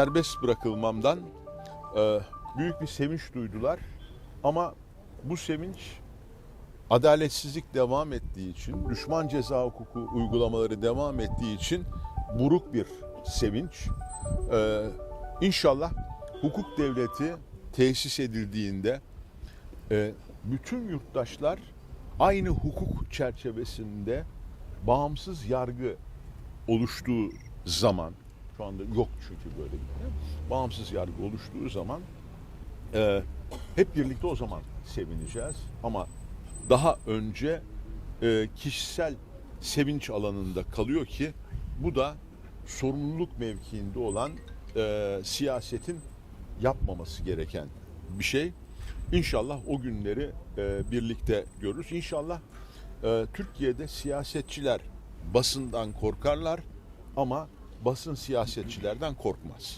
serbest bırakılmamdan e, büyük bir sevinç duydular. Ama bu sevinç adaletsizlik devam ettiği için, düşman ceza hukuku uygulamaları devam ettiği için buruk bir sevinç. E, inşallah hukuk devleti tesis edildiğinde e, bütün yurttaşlar aynı hukuk çerçevesinde bağımsız yargı oluştuğu zaman şu anda yok çünkü böyle bir şey. Bağımsız yargı oluştuğu zaman e, hep birlikte o zaman sevineceğiz. Ama daha önce e, kişisel sevinç alanında kalıyor ki bu da sorumluluk mevkiinde olan e, siyasetin yapmaması gereken bir şey. İnşallah o günleri e, birlikte görürüz. İnşallah e, Türkiye'de siyasetçiler basından korkarlar ama basın siyasetçilerden korkmaz.